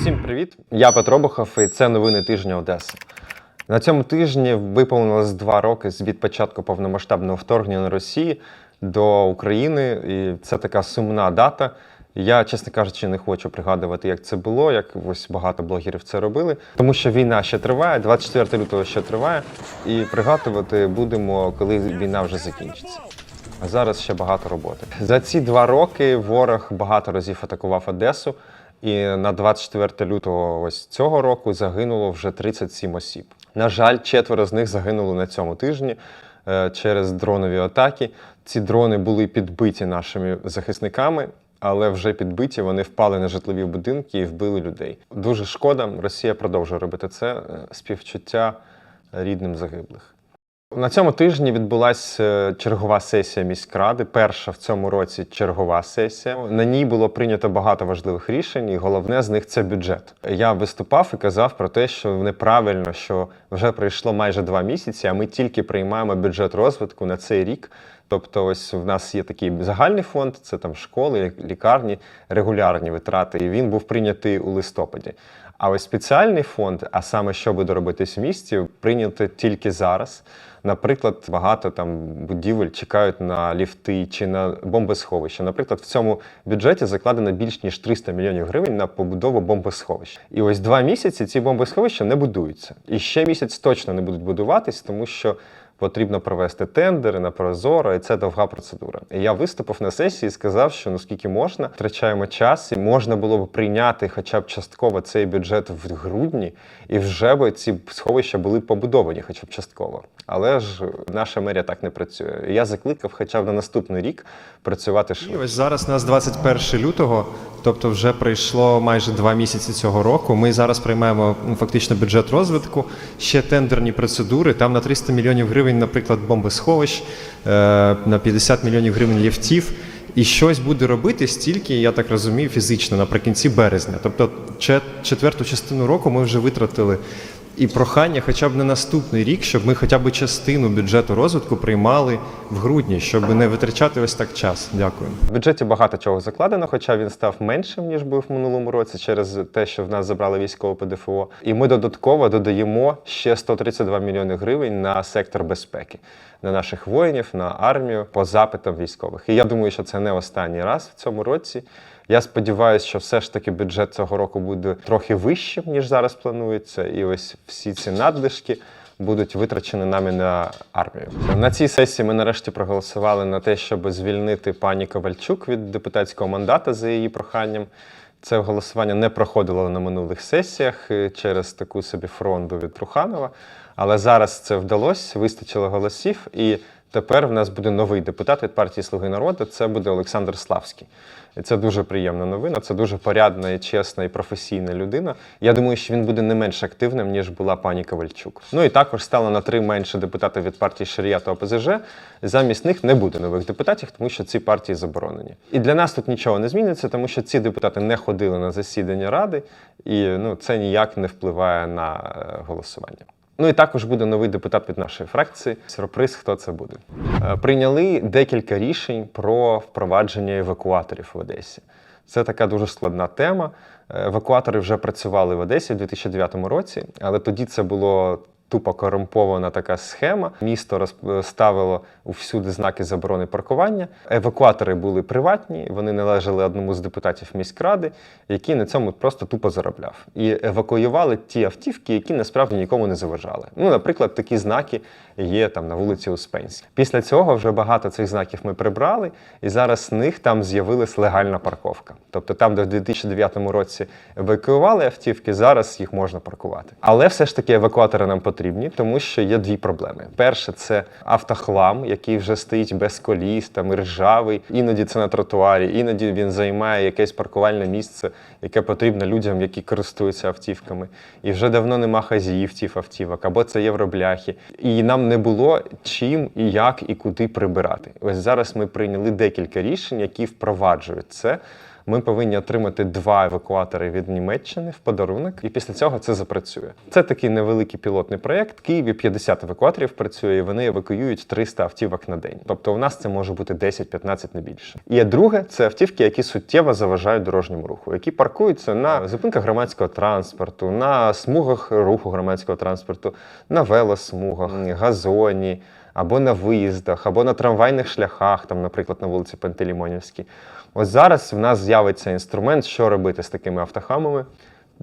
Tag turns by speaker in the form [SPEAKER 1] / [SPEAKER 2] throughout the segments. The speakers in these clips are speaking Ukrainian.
[SPEAKER 1] Всім привіт! Я Петро Бухов і це новини тижня Одеси. На цьому тижні виповнилось два роки від початку повномасштабного вторгнення Росії до України, і це така сумна дата. Я, чесно кажучи, не хочу пригадувати, як це було, як ось багато блогерів це робили, тому що війна ще триває, 24 лютого ще триває, і пригадувати будемо, коли війна вже закінчиться. А зараз ще багато роботи. За ці два роки ворог багато разів атакував Одесу, і на 24 лютого ось цього року загинуло вже 37 осіб. На жаль, четверо з них загинули на цьому тижні е, через дронові атаки. Ці дрони були підбиті нашими захисниками. Але вже підбиті вони впали на житлові будинки і вбили людей. Дуже шкода. Росія продовжує робити це е, співчуття рідним загиблих. На цьому тижні відбулася чергова сесія міськради. Перша в цьому році чергова сесія. На ній було прийнято багато важливих рішень, і головне з них це бюджет. Я виступав і казав про те, що неправильно, що вже пройшло майже два місяці, а ми тільки приймаємо бюджет розвитку на цей рік. Тобто, ось в нас є такий загальний фонд, це там школи, лікарні, регулярні витрати. І він був прийнятий у листопаді. А ось спеціальний фонд, а саме що буде робитись в місті, прийнято тільки зараз. Наприклад, багато там будівель чекають на ліфти чи на бомбосховища. Наприклад, в цьому бюджеті закладено більш ніж 300 мільйонів гривень на побудову бомбосховищ. І ось два місяці ці бомбосховища не будуються. І ще місяць точно не будуть будуватись, тому що. Потрібно провести тендери на прозоро, і це довга процедура. І я виступив на сесії і сказав, що наскільки можна, втрачаємо час, і можна було б прийняти хоча б частково цей бюджет в грудні, і вже би ці сховища були побудовані, хоча б частково. Але ж наша мерія так не працює. Я закликав, хоча б на наступний рік працювати
[SPEAKER 2] І ось зараз у нас 21 лютого, тобто вже пройшло майже два місяці цього року. Ми зараз приймаємо ну, фактично бюджет розвитку, ще тендерні процедури. Там на 300 мільйонів гривень, наприклад, бомбосховищ, е, на 50 мільйонів гривень ліфтів. І щось буде робити стільки, я так розумію, фізично наприкінці березня. Тобто, четверту частину року ми вже витратили. І прохання, хоча б на наступний рік, щоб ми хоча б частину бюджету розвитку приймали в грудні, щоб не витрачати ось так час. Дякую.
[SPEAKER 1] В бюджеті багато чого закладено, хоча він став меншим ніж був в минулому році, через те, що в нас забрали військове ПДФО. І ми додатково додаємо ще 132 мільйони гривень на сектор безпеки, на наших воїнів, на армію по запитам військових. І я думаю, що це не останній раз в цьому році. Я сподіваюся, що все ж таки бюджет цього року буде трохи вищим, ніж зараз планується, і ось всі ці надлишки будуть витрачені нами на армію. На цій сесії ми нарешті проголосували на те, щоб звільнити пані Ковальчук від депутатського мандата за її проханням. Це голосування не проходило на минулих сесіях е, через таку собі фронту від Труханова. Але зараз це вдалося, вистачило голосів, і тепер в нас буде новий депутат від партії Слуги народу. Це буде Олександр Славський. Це дуже приємна новина. Це дуже порядна і чесна і професійна людина. Я думаю, що він буде не менш активним, ніж була пані Ковальчук. Ну і також стало на три менше депутати від партії Шарія та ОПЗЖ. Замість них не буде нових депутатів, тому що ці партії заборонені. І для нас тут нічого не зміниться, тому що ці депутати не ходили на засідання ради, і ну це ніяк не впливає на е, голосування. Ну і також буде новий депутат від нашої фракції. Сюрприз, хто це буде. Е, Прийняли декілька рішень про впровадження евакуаторів в Одесі. Це така дуже складна тема. Е, Евакуатори вже працювали в Одесі в 2009 році, але тоді це було тупо корумпована така схема. Місто розставило всюди знаки заборони паркування. Евакуатори були приватні, вони належали одному з депутатів міськради, який на цьому просто тупо заробляв. І евакуювали ті автівки, які насправді нікому не заважали. Ну, наприклад, такі знаки є там на вулиці Успенській. Після цього вже багато цих знаків ми прибрали, і зараз з них там з'явилась легальна парковка. Тобто там, де в 2009 році евакуювали автівки, зараз їх можна паркувати. Але все ж таки евакуатори нам потрібні, тому що є дві проблеми. Перше, це автохлам, який вже стоїть без коліс, там ржавий. Іноді це на тротуарі, іноді він займає якесь паркувальне місце, яке потрібно людям, які користуються автівками. І вже давно нема хазіїв цих автівок, або це євробляхи. І нам не було чим і як і куди прибирати. Ось зараз ми прийняли декілька рішень, які впроваджують це. Ми повинні отримати два евакуатори від Німеччини в подарунок, і після цього це запрацює. Це такий невеликий пілотний проєкт. Києві 50 евакуаторів працює, і вони евакуюють 300 автівок на день. Тобто у нас це може бути 10-15 не більше. І друге це автівки, які суттєво заважають дорожньому руху, які паркуються на зупинках громадського транспорту, на смугах руху громадського транспорту, на велосмугах, газоні. Або на виїздах, або на трамвайних шляхах, там, наприклад, на вулиці Пантелеймонівській. Ось зараз в нас з'явиться інструмент, що робити з такими автохамами.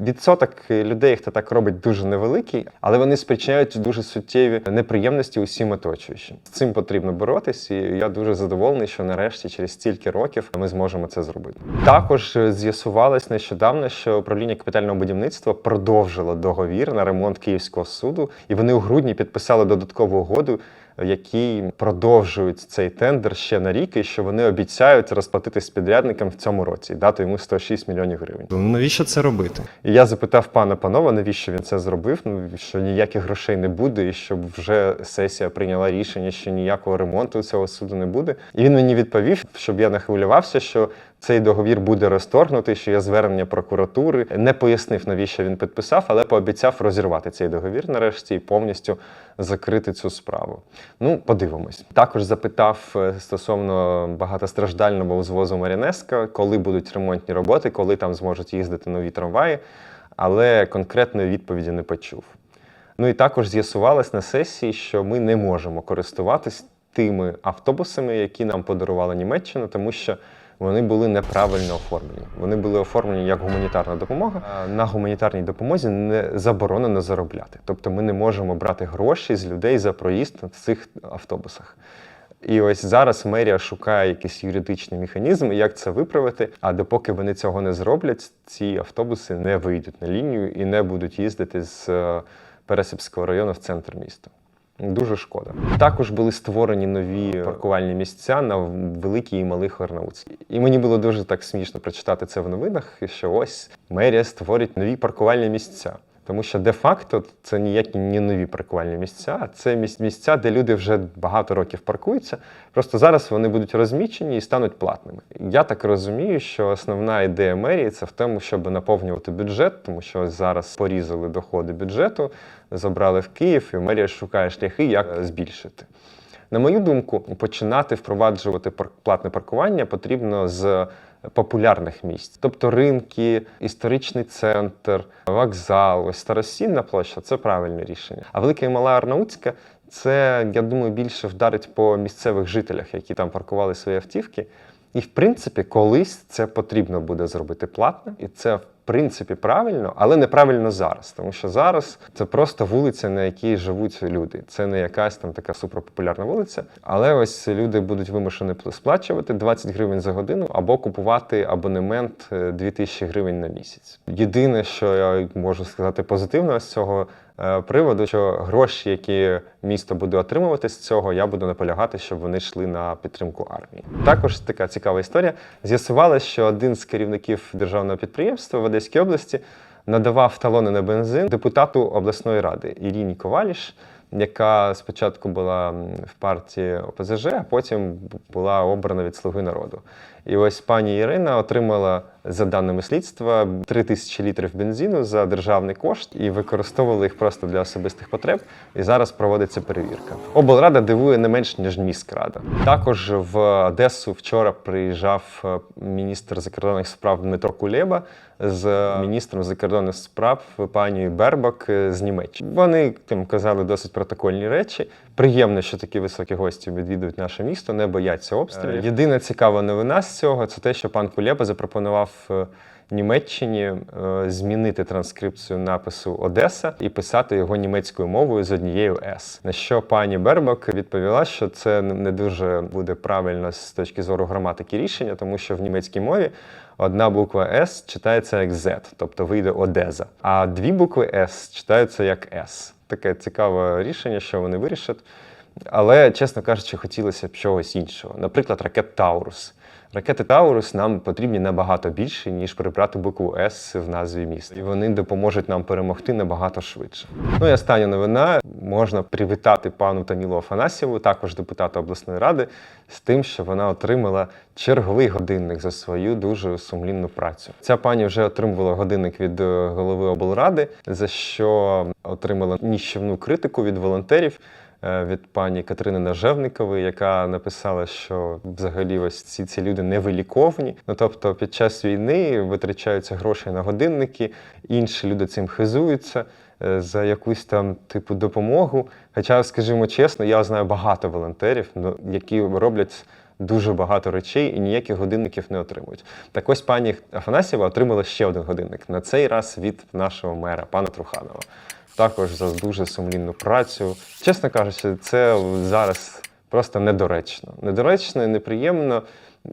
[SPEAKER 1] Відсоток людей, хто так робить, дуже невеликий, але вони спричиняють дуже суттєві неприємності усім оточуючим. З цим потрібно боротись, і я дуже задоволений, що нарешті, через стільки років, ми зможемо це зробити. Також з'ясувалось нещодавно, що управління капітального будівництва продовжило договір на ремонт Київського суду, і вони у грудні підписали додаткову угоду. Які продовжують цей тендер ще на рік, і що вони обіцяють розплатити з підрядником в цьому році і дати йому 106 мільйонів гривень.
[SPEAKER 2] Ну, Навіщо це робити?
[SPEAKER 1] І я запитав пана панова, навіщо він це зробив. Ну що ніяких грошей не буде, і щоб вже сесія прийняла рішення, що ніякого ремонту цього суду не буде. І він мені відповів, щоб я не хвилювався, що цей договір буде розторгнутий, що є звернення прокуратури. Не пояснив, навіщо він підписав, але пообіцяв розірвати цей договір нарешті і повністю закрити цю справу. Ну, подивимось. Також запитав е, стосовно багатостраждального узвозу Марінеска, коли будуть ремонтні роботи, коли там зможуть їздити нові трамваї, але конкретної відповіді не почув. Ну і також з'ясувалось на сесії, що ми не можемо користуватись тими автобусами, які нам подарувала Німеччина, тому що вони були неправильно оформлені. Вони були оформлені як гуманітарна допомога. На гуманітарній допомозі не заборонено заробляти. Тобто ми не можемо брати гроші з людей за проїзд в цих автобусах. І ось зараз мерія шукає якісь юридичні механізми, як це виправити. А допоки вони цього не зроблять, ці автобуси не вийдуть на лінію і не будуть їздити з е, Пересипського району в центр міста. Дуже шкода. Також були створені нові паркувальні місця на великій і малих Арнаутській. І мені було дуже так смішно прочитати це в новинах, що ось мерія створить нові паркувальні місця. Тому що де-факто це ніякі не нові паркувальні місця, це місця, де люди вже багато років паркуються. Просто зараз вони будуть розмічені і стануть платними. Я так розумію, що основна ідея мерії це в тому, щоб наповнювати бюджет, тому що зараз порізали доходи бюджету, забрали в Київ, і мерія шукає шляхи, як збільшити. На мою думку, починати впроваджувати платне паркування потрібно з популярних місць, тобто ринки, історичний центр, вокзал, ось старосінна площа це правильне рішення. А велика і мала Арнаутська це, я думаю, більше вдарить по місцевих жителях, які там паркували свої автівки. І в принципі, колись це потрібно буде зробити платно, і це принципі правильно, але неправильно зараз, тому що зараз це просто вулиця, на якій живуть люди. Це не якась там така суперпопулярна вулиця. Але ось люди будуть вимушені сплачувати 20 гривень за годину або купувати абонемент е, 2000 гривень на місяць. Єдине, що я можу сказати позитивно з цього е, приводу, що гроші, які місто буде отримувати з цього, я буду наполягати, щоб вони йшли на підтримку армії. Також така цікава історія. З'ясувалося, що один з керівників державного підприємства в Одеській області надавав талони на бензин депутату обласної ради Іріні Коваліш, яка спочатку була в партії ОПЗЖ, а потім була обрана від Слуги народу. І ось пані Ірина отримала, за даними слідства, 3 тисячі літрів бензину за державний кошт і використовували їх просто для особистих потреб. І зараз проводиться перевірка. Облрада дивує не менш ніж міськрада. Також в Одесу вчора приїжджав е, міністр закордонних справ Дмитро Кулеба з міністром закордонних справ пані Бербак е, з Німеччини. Вони там казали досить протокольні речі. Приємно, що такі високі гості відвідують наше місто, не бояться обстрілів. Єдина цікава новина з цього це те, що пан Кулеба запропонував. е, Німеччині е, змінити транскрипцію напису Одеса і писати його німецькою мовою з однією С. На що пані Бербак відповіла, що це не дуже буде правильно з точки зору граматики рішення, тому що в німецькій мові одна буква С читається як Z, тобто вийде Одеза, а дві букви С читаються як С. Таке цікаве рішення, що вони вирішать. Але, чесно кажучи, хотілося б чогось іншого. Наприклад, ракет Таурус. Ракети Таурус нам потрібні набагато більше, ніж прибрати букву С в назві міста. І вони допоможуть нам перемогти набагато швидше. Ну і остання новина можна привітати пану Тамілу Афанасьєву, також депутата обласної ради, з тим, що вона отримала черговий годинник за свою дуже сумлінну працю. Ця пані вже отримувала годинник від е, голови облради, за що отримала ніщівну критику від волонтерів. Е, Від пані Катерини Нажевникової, яка написала, що взагалі ось ці, ці люди невиліковні. Ну тобто, під час війни витрачаються гроші на годинники, інші люди цим хизуються е, за якусь там типу допомогу. Хоча, скажімо чесно, я знаю багато волонтерів, ну, які роблять дуже багато речей і ніяких годинників не отримують. Так ось пані Афанасьєва отримала ще один годинник. На цей раз від нашого мера, пана Труханова. Також за дуже сумлінну працю. Чесно кажучи, це зараз просто недоречно. Недоречно і неприємно.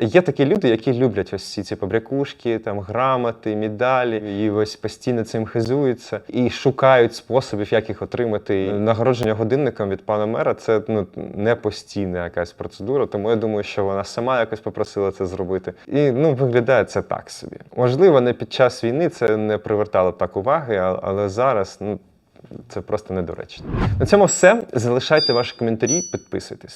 [SPEAKER 1] Є такі люди, які люблять ось ці, ці побрякушки, там грамоти, медалі, і ось постійно цим хизуються і шукають способів, як їх отримати. Нагородження годинником від пана мера це ну не постійна якась процедура, тому я думаю, що вона сама якось попросила це зробити. І ну виглядає це так собі. Можливо, не під час війни це не привертало так уваги, але зараз ну. Це просто недоречно. На цьому все. Залишайте ваші коментарі, підписуйтесь.